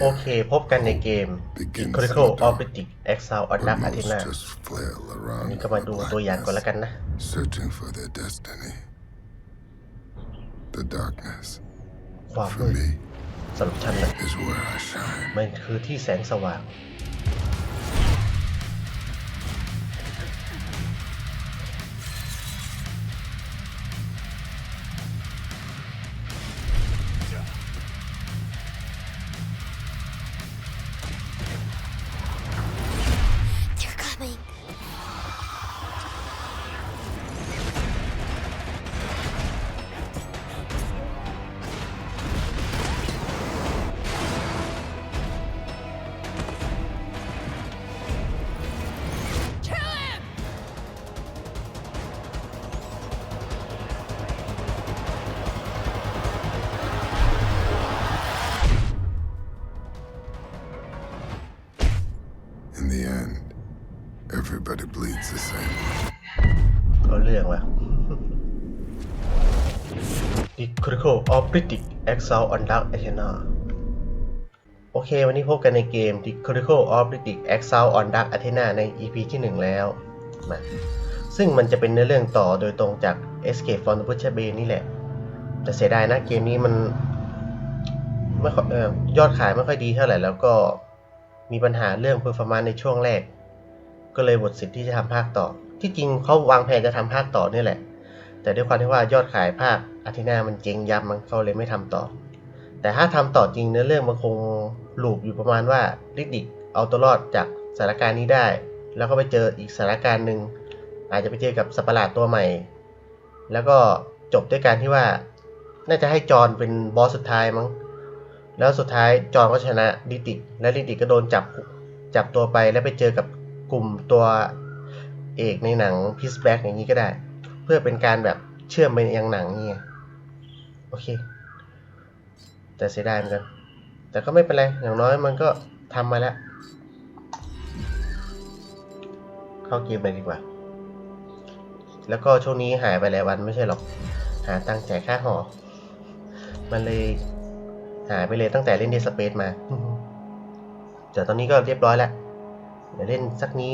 โอเค พบกันในเกม Begins Critical in the dark, Optic Exile on but Dark most Athena just flail อัน around นี้ in ก็มา the ดูตัวอย่างก่อนแล้วกัน blackness, นะ searching for their destiny. The darkness, ความมื for ด me, สำหรับฉันนะ is where I shine. มันคือที่แสงสว่าง The Critical Optic Exile on Dark Athena โอเค วันนี้พบกันในเกม The Critical Optic Exile on Dark Athena ใน EP ที่ 1 แล้วมาซึ่งมันจะเป็นเนื้อเรื่องต่อโดยตรงจาก Escape from the Butcher Bay นี่แหละ แต่เสียดายนะเกมนี้มันไม่อยเอ่อยอดขายไม่ค่อยดีเท่าไหร่ แล้วก็มีปัญหาเรื่อง performance ในช่วงแรก ก็เลยหมดสิทธิ์ที่จะทำภาคต่อ ที่จริงเขาวางแผนจะทำภาคต่อนี่แหละ แต่ด้วยความที่ว่ายอดขายภาค อาทินามันเจ๊งยับมันเขาเลยไม่ทำต่อ แต่ถ้าทำต่อจริงเนื้อเรื่องมันคงลูปอยู่ประมาณว่าลิกดิกเอาตัวรอดจากสถานการณ์นี้ได้ แล้วก็ไปเจออีกสถานการณ์หนึ่งอาจจะไปเจอกับสัปหลาดตัวใหม่ แล้วก็จบด้วยการที่ว่า น่าจะให้จอห์นเป็นบอสสุดท้ายมั้งแล้วสุดท้ายจอห์นก็ชนะลิกดิกและลิกดิกก็โดนจับจับตัวไปแล้วไปเจอกับกลุ่มตัวเอกในหนังพิสแบ็กอย่างนี้ก็ได้ เพื่อเป็นการแบบเชื่อมไปยังหนังนี่ไง โอเค แต่เสียดายเหมือนกัน แต่ก็ไม่เป็นไร อย่างน้อยมันก็ทำมาแล้ว เข้าเกมไปดีกว่า แล้วก็ช่วงนี้หายไปหลายวันไม่ใช่หรอก หาตังค์จ่ายค่าหอ มันเลยหายไปเลยตั้งแต่เล่นเดสเปซมา แต่ตอนนี้ก็เรียบร้อยแล้ว เดี๋ยวเล่นสักนี้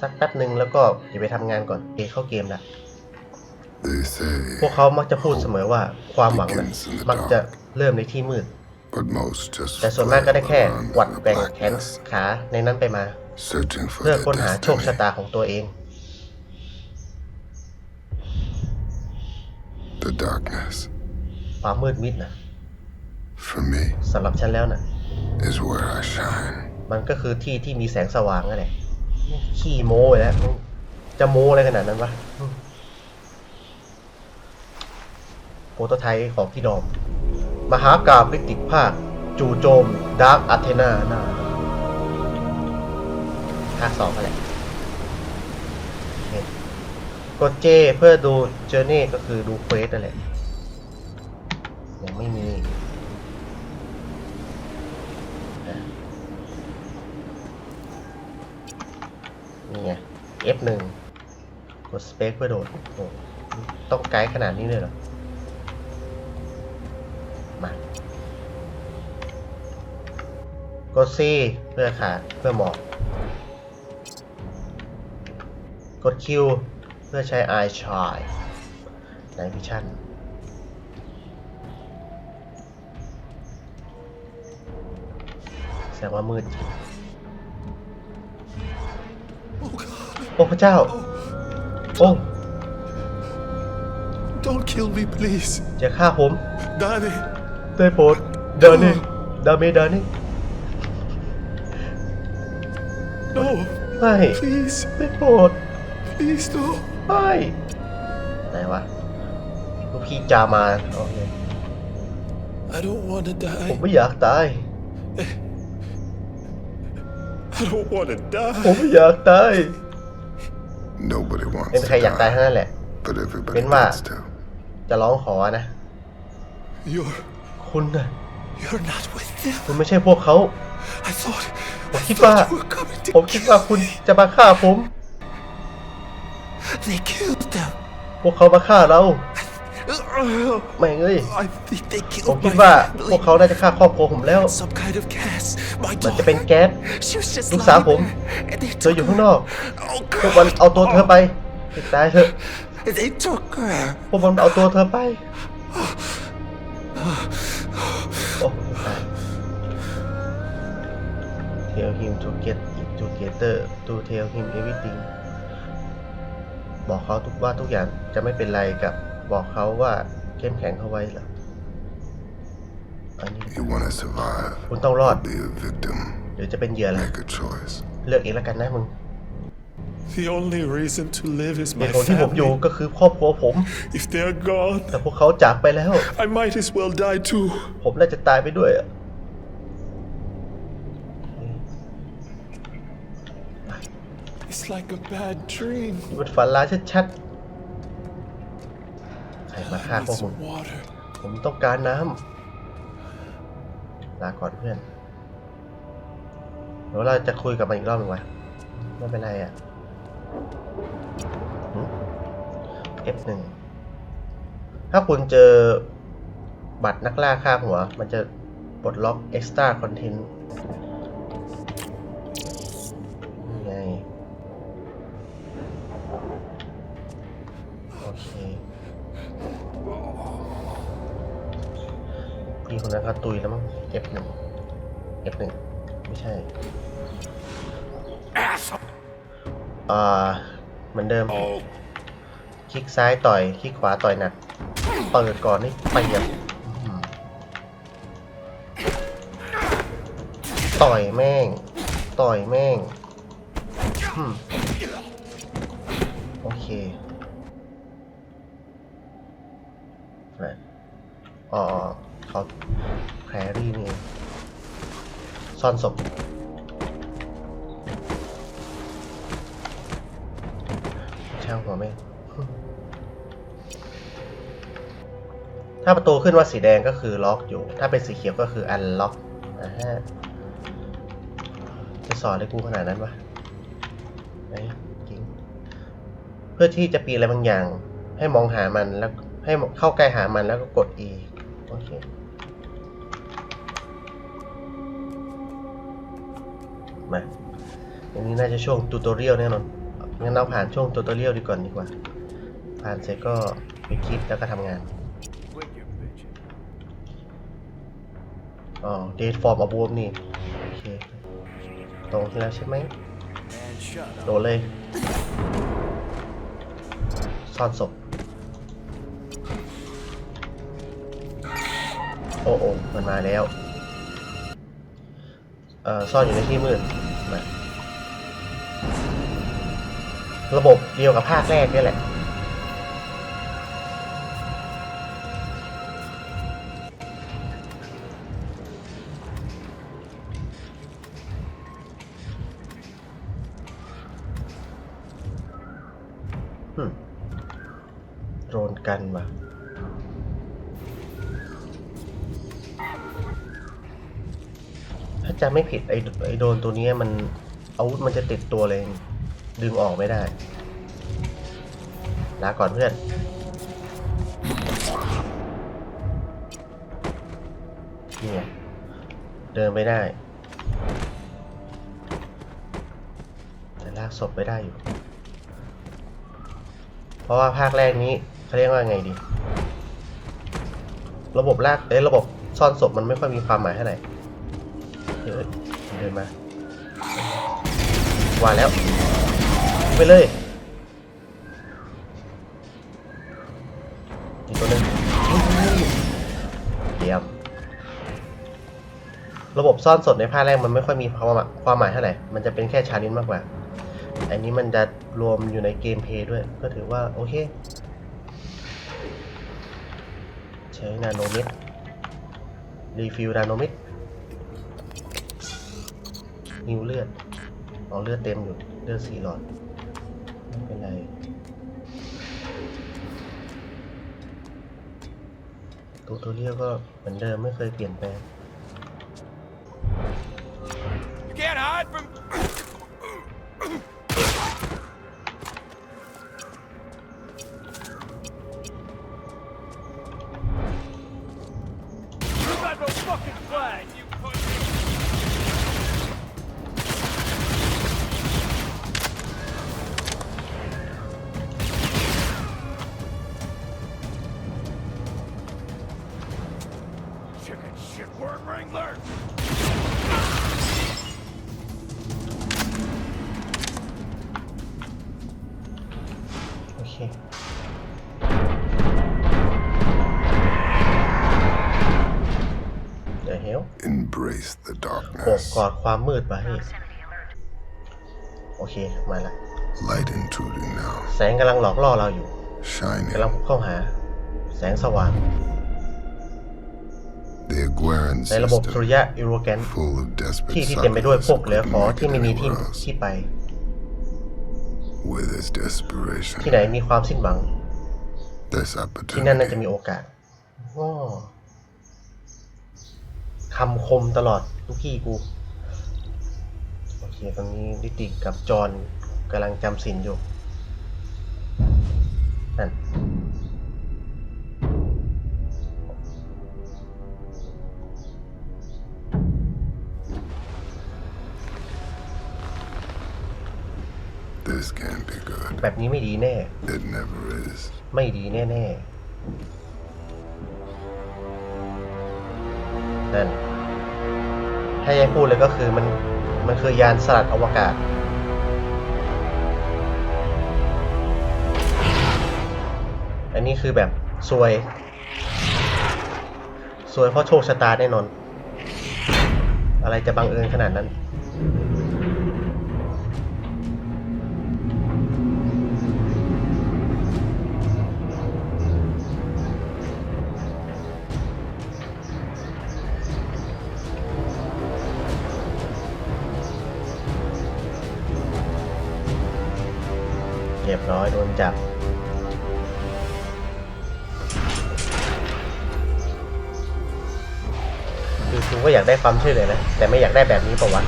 สักแป๊บหนึ่งแล้วก็เดี๋ยวไปทำงานก่อนเอเข้าเกมละ พวกเขามักจะพูดเสมอว่าความหวังนะมักจะเริ่มในที่มืด but most just แต่ส่วนมากก็ได้แค่ flail หวัด around in แบ่ง the แขน blackness, ขาในนั้นไปมา searching for เพื่อ their ค้นหาโชคชะ destiny. ตาของตัวเอง The darkness, ความมืดมิดนะ for me, สำหรับฉันแล้วนะ is where I shine. มันก็คือที่ที่มีแสงสว่างนั่นแหละขี้โม้ไปแล้ว จะโม้อะไรขนาดนั้นวะอืม โปรโตไทป์ของพี่ดอมมหากาบลิติกภาค จู่โจมดาร์กอาเทนาหน้าภาคสองก็แหละกดเจเพื่อดูเจอร์นี่ก็คือดูเควสนั่นแหละยังไม่มีอะนี่ไง F1 กดสเปคเพื่อโดดโต้องไกด์ขนาดนี้เลยเหรอ มา กด C เพื่อขาเพื่อหมอบกด Q เพื่อใช้ Eye Shine Night Vision แสดงว่ามืดจริงโอ้พระเจ้า โอ้ Don't kill me, please. อย่าฆ่าผม Danny, ได้โปรดดานี่ดาเมดานี่ no. ไม่ Please, ได้โปรด please, no. ไม่ไหนวะลูกพี่จามาโอเค I don't want to ผม die. ไม่อยากตาย I don't want to ผม die. ไม่อยากตาย Nobody ไม่ wants มีใคร to อยากตายทั้ง die, นั้นแหละ but everybody Bên mà. needs to. จะร้องขอนะ You're, คุณน่ะ you're not with them. คุณไม่ใช่พวกเขา I thought, I ผมคิดว่า thought you were coming ผม to คิดว่าคุณจะมาฆ่าผม They killed them. พวกเขามาฆ่าเราแม่งเอ้ย I think they ผม killed คิด my ว่าพวก family. เขาน่าจะฆ่าครอบครัวผมแล้ว Some kind of gas. My มันจะเป็น daughter. แก๊ส She was just ลูกสาว lying ผม there, and they เธอ took อยู่ข้างน her. อก Oh พวกมัน God. เอาตัวเธอไปให้ตายเถอะ They took her. พวกมันเอาตัวเธอไป Tell him to get it together to tell him everything บอกเขาทุกว่าทุกอย่างจะไม่เป็นไรกับบอกเขาว่าเข้มแข็งเขาไว้เหรออันนี้ You want to survive คุณต้องรอ or ด be a victim? หรือจะเป็นเหยื่อละ Make a choice. เลือกเองแล้วกันนะมึง The only reason to live is เห my ตุผลที่ผมอยู่ family. ก็คือครอบครัวผม If they're gone, แต่พวกเขาจากไปแล้ว I might as well die too. ผมน่าจะตายไปด้วยอะ like a bad dream. นี่มันฝันร้ายชัดๆ ใครมาฆ่าพวก It's มึง water. ผมต้องการน้ำลาก่อนเพื่อนเดี๋ยวเราจะคุยกับมันอีกรอบหนึ่งวะไม่เป็นไรอะหึ F1 ถ้าคุณเจอบัตรนักล่าค่าหัว มันจะปลดล็อก Extra Content คนนั้นเขาตุยแล้วมั้ง F1 F1 ไม่ใช่อ่าเหมือนเดิม Oh, คลิกซ้ายต่อยคลิกขวาต่อยหนักเปิดก่อนนี่เปียบอื้อหือต่อยแม่ง ต่อยแม่งอืมโอเคนะอ๋อ เขาแพรรี่นี่ซ่อนศพช่างหัวแม่ถ้าประตูขึ้นว่าสีแดงก็คือล็อกอยู่ ถ้าเป็นสีเขียวก็คืออันล็อกอ่าฮะจะสอนให้กูขนาดนั้นวะไหนจริง เพื่อที่จะปีนอะไรบางอย่าง ให้มองหามันแล้วให้เข้าใกล้หามันแล้วก็กด E โอเคมาอันนี้น่าจะช่วงตูตอเรียลแน่นอนงั้นเราผ่านช่วงตูตอเรียลดีก่อนดีกว่า ผ่านเสร็จก็ไปคิดแล้วก็ทำงานอ๋อ date form of worm นี่โอเคตรงที่แล้วใช่ไหมโดนเลยซ่อนศพ โอ้โอ้มันมาแล้ว เอ่อ ซ่อนอยู่ในที่มืดมาระบบเดียวกับภาคแรกนี่แหละอืมโดนกันว่ะถ้า จะไม่ผิดไอ้ไอ้โดนตัวนี้มันอาวุธมันจะติดตัวเลย ดึงออกไม่ได้ลาก่อนเพื่อนนี่ไงเดินไปได้ แต่ลากศพไปได้อยู่ เพราะว่าภาคแรกนี้เขาเรียกว่าไงดี ระบบลากเอ้ระบบซ่อนศพมันไม่ค่อยมีความหมายเท่าไหร่ เดินมาว่าแล้ว ไปเลยอีกตัวหนึ่งเยี่ยมระบบซ่อนสดในภาคแรกมันไม่ค่อยมีความหมายความหมายเท่าไหร่ มันจะเป็นแค่ชาเลนมากกว่า อันนี้มันจะรวมอยู่ในเกมเพย์ด้วย ก็ถือว่าโอเค ใช้นาโนมิดรีฟิลนาโนมิด นิวเลือดเอาเลือดเต็มอยู่ เลือดสี่หลอด ไม่เป็นไรตัวตัวเรียกก็เหมือนเดิมไม่เคยเปลี่ยนแปลง you can't hide from. โอบ darkness. กอดความมืดไว้โอเค มาละ Light intruding now. แสงกำลังหลอกล่อเราอยู่ Shining. กำลังเข้าหา แสงสว่าง The Aguaran ในระบบสุริ system. ยะอิโรแกน Full of desperate ที่ที่เต็มไปด้วยพวก suckers เหลือ who ขอ couldn't ที่ make ไม่ it มีที่ anywhere else. ที่ไป Where there's desperation, ที่ไหนมีความสิ้นหวัง there's ที่นั่นน่าจะ opportunity. มีโอกาสอ้อคำคมตลอด ลูกพี่กู โอเคตอนนี้ดิติกกับจอห์นกำลังจำสินอยู่ นั่น This can't be good. แบบนี้ไม่ดีแน่ It never is. ไม่ดีแน่ ๆ นั่น ถ้ายังพูดเลยก็คือมันมันคือยานสลัดอวกาศ อันนี้คือแบบซวยซวยเพราะโชคชะตาแน่นอน อะไรจะบังเอิญขนาดนั้น ร้อยโดนจับคือกูก็อยากได้ความช่วยเหลือนะ แต่ไม่อยากได้แบบนี้เปล่าวะ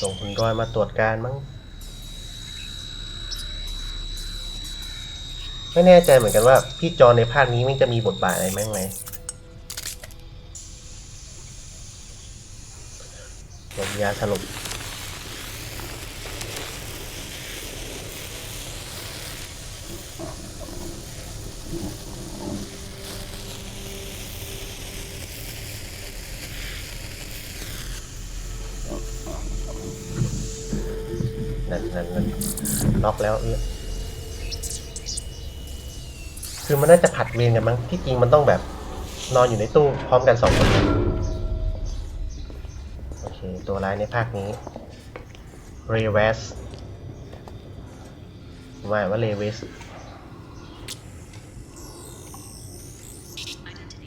ส่งคุณรอยมาตรวจการมั้ง ไม่แน่ใจเหมือนกันว่า พี่จอในภาคนี้มันจะมีบทบาทอะไรมั้งไหมลมยาสรุป นั่นนั่นนั่นล็อกแล้วเออคือมันน่าจะผัดเวรกันมั้งที่จริงมันต้องแบบ นอนอยู่ในตู้พร้อมกันสองคนโอเค ตัวร้ายในภาคนี้เรเวสว่าว่าเรเวส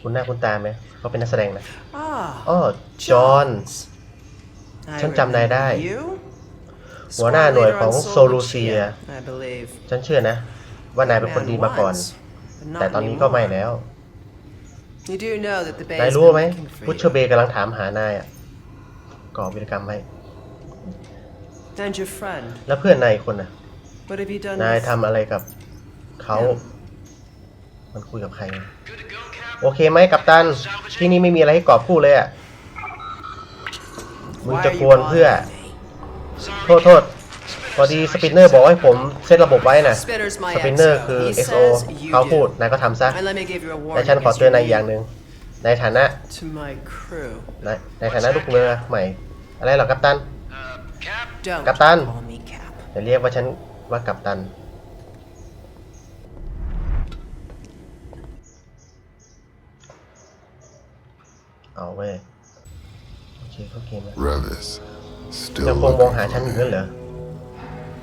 คุณหน้าคุณตาไหมเขาเป็นนักแสดงนะ Ah, อ้อจอห์น Johns. I ฉันจำนายได้ remember you. หัวหน้าหน่วยของ Squad โซ leader on ลูเซีย Solucia, I believe. ฉันเชื่อนะ ว่านายเป็นคนดีมาก่อน Man once, but แต่ not ตอนนี้ก็ไม่ anymore. แล้ว You do know that the Bay นาย has รู้ been ไหม looking for พุชเชอร์เบ you. ย์กำลังถามหานายอะก่อวิรกรรมไว้ And your friend. แล้วเพื่อนนายอีกคนน่ะ What have you done นาย with- ทำอะไรกับเขา มันคุยกับใคร โอเคไหมกัปตัน ที่นี่ไม่มีอะไรให้กอบพูดเลยอะ มึง Why จะ are ก you วนเพื่อ bothering me? โทษโทษพอดีสปินเนอร์บอกให้ผมเซตระบบไว้น่ะ Spinner's my สปินเนอร์ XO. คือ He XO says you เขาพูด do. นายก็ทำซะ And let me give you a แต่ warning ฉันขอ against เตือน your นายอย่างห name นึ่งในฐานะ to my crew. ในในฐานะลูกเรือใหม่ อะไรเหรอกัปตัน Don't Captain. call me Cap. จะเรียกว่าฉันว่ากัปตันเอาเว้ยโอเคเข้าเกมแล้ว Revis, ยัง still คงมอง looking หาฉันอยู่ for นั่นเหรอ me,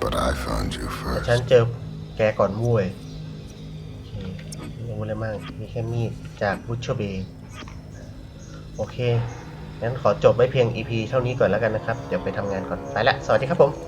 but I found you แต่ first. ฉันเจอแกก่อนมุ้ยโอเคไม่รู้อะไรมากมีแค่มีดจากบุชเชอร์เบย์โอเค งั้นขอจบไว้เพียง EP เท่านี้ก่อนแล้วกันนะครับ เดี๋ยวไปทำงานก่อน ไปละ สวัสดีครับผม